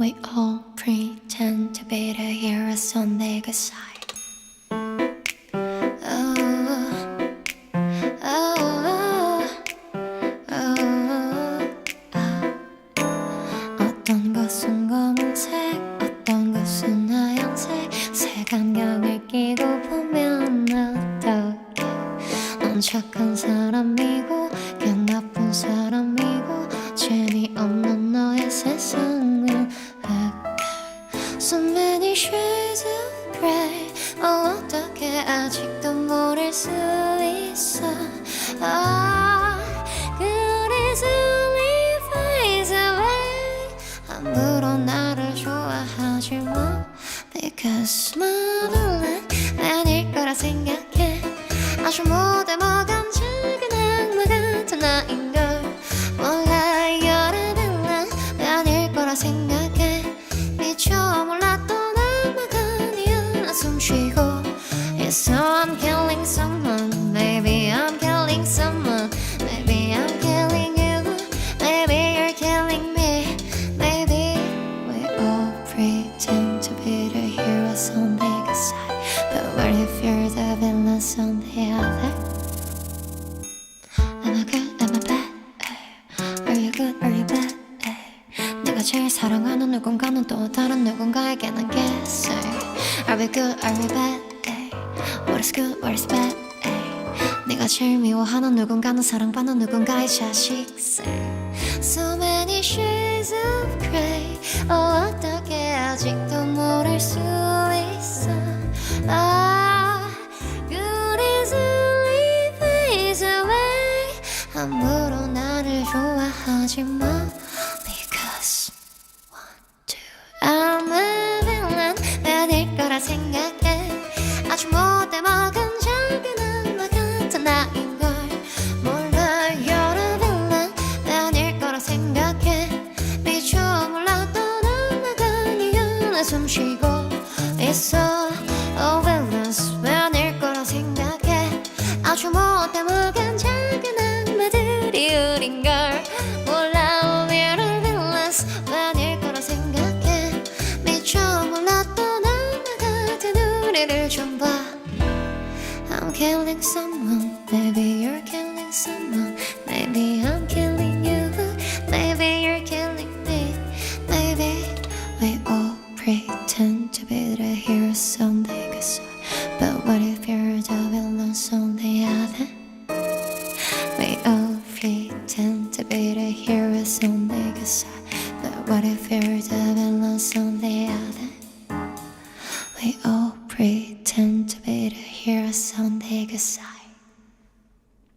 We all pretend to be the heroes on the good side. Oh, oh, oh, oh. 어떤 것은 검은색, 어떤 것은 하얀색, 색안경을 끼고 보면 어떡해? 넌 착한 사람이고, 걔 나쁜 사람이고, 재미없는 너의 흑해. So many shades of gray. 어, 어떻게 아직도 모를 수 있어? 아, good easily fades away. 아무런 나를 좋아하지 마. Because motherland 아닐 거라 생각해. 아주 못해 먹은 작은 악마 같은 나인걸. 몰라, the villain 아닐 거라 생각해. 나 숨쉬고 있어. I'm killing someone. Maybe I'm killing someone. Maybe I'm killing you. Maybe you're killing me. Maybe we all pretend to be the heroes on the good side. But what if you're the villains on the other? Am I good? Am I bad? Ay. Are you good? Are you bad? Ay. 내가 제일 사랑하는 누군가는 또 다른 누군가에게 난 guess. Are we good? Are we bad? What is good? What is bad? Ay. 내가 제일 미워하는 누군가는 사랑받는 누군가의 자식. So many shades of gray. 어, 어떻게 아직도 모를 수 있어? 아, good easily fades away. 아무런 나를 좋아하지 마. 생각해. 아주 못해 먹은 작은 악마 같은 나인 걸. 몰라, you're a villain. 아닐 거라 생각해. 미처 몰랐던 악마가 아니야. 나 숨쉬고 있어. Oh, I'm killing someone. Maybe you're killing someone. Maybe I'm killing you. Maybe you're killing me. Maybe we all pretend to be the hero someday. Cause, but what if you're the villain someday? Other? We all pretend to be the hero someday. Cause, but what if you're the villain someday? Other? We all pretend hear a sound they aside.